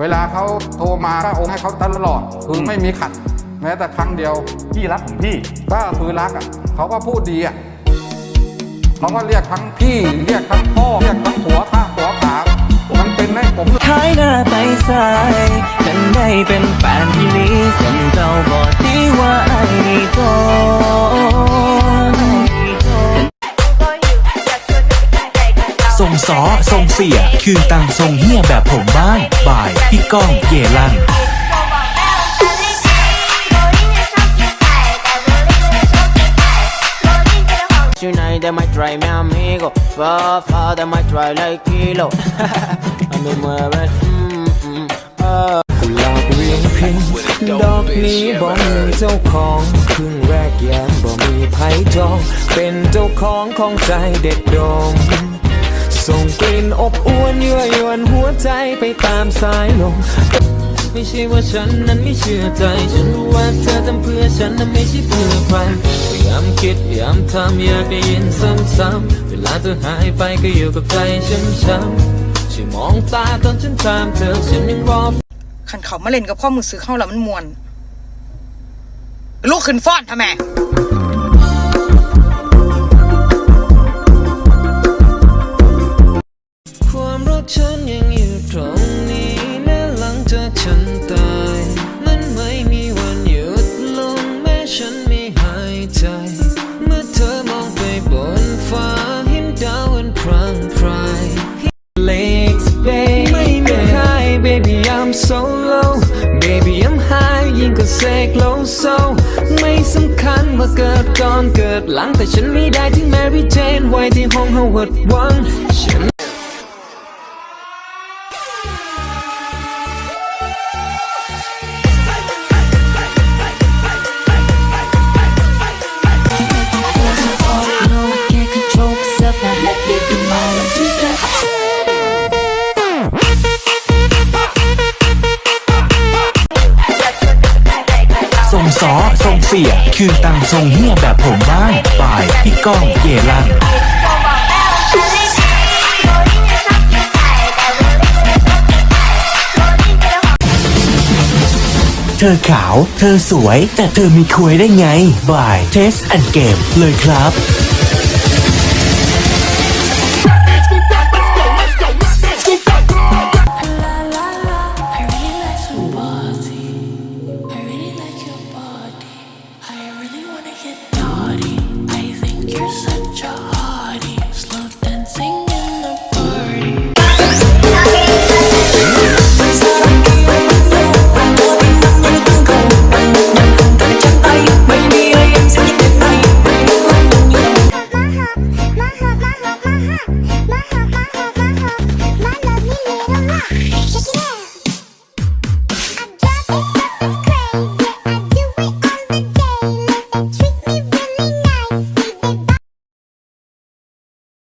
เวลาเขาโทรมาก็โอนให้เขาตลอด คือไม่มีขัด แม้แต่ครั้งเดียว พี่รักของพี่ ก็คือรักอะเขาก็พูดดีอะเขาก็เรียกทั้งพี่ เรียกทั้งพ่อ เรียกทั้งผัวข้าผัวขามันเป็นให้ผมหายหน้าไปสายกันได้เป็นแฟนที่นี้คนเจ้าบอกดี ทรงซอทรงเสีย คือตังทรงเฮียแบบผมบ้างบ่ายพี่ก้องเยลัน Tonight they might try me amigo Far, far they might try like kilo A me mueves mm, mm, oh. กุหลาบเวียงพิงดอกนี้บ่มีเจ้าของครึ่งแรกแย้มบ่มีไผ่จอง เป็นเจ้าของของใจเด็ดดม ส่งกลิ่นอบอวนยั่วยวนหัวใจไปตามสายลมไม่ใช่ว่าฉันนั้นไม่เชื่อใจ ฉันรู้ว่าเธอทำเพื่อฉันนั้นไม่ใช่เพื่อใครพยายามคิดพยายามทำอยากได้ยินซ้ำๆเวลาเธอหายไปก็อยู่กับใจช้ำๆช่วยมองตาตอนฉันถามเธอฉันยังรอขันเขามาเล่นกับข้อมือซื้อเข้าแล้วมันมวนลูกขึ้นฟ้อนทำไม I'm so low baby I'm high ยิ่งกว่าเสกโลโซไม่สำคัญว่าเกิดก่อนเกิดหลังแต่ฉันไม่ได้ที่ Mary Jane ไว้ที่ห้อง Howard วังฉัน เสีย คืนตังทรงเฮียแบบผมบ้างบ่ายพี่ก้องเยลันเธอขาว เธอสวย แต่เธอมีคุยได้ไงบ่ายเทสแอนเกมเลยครับ such a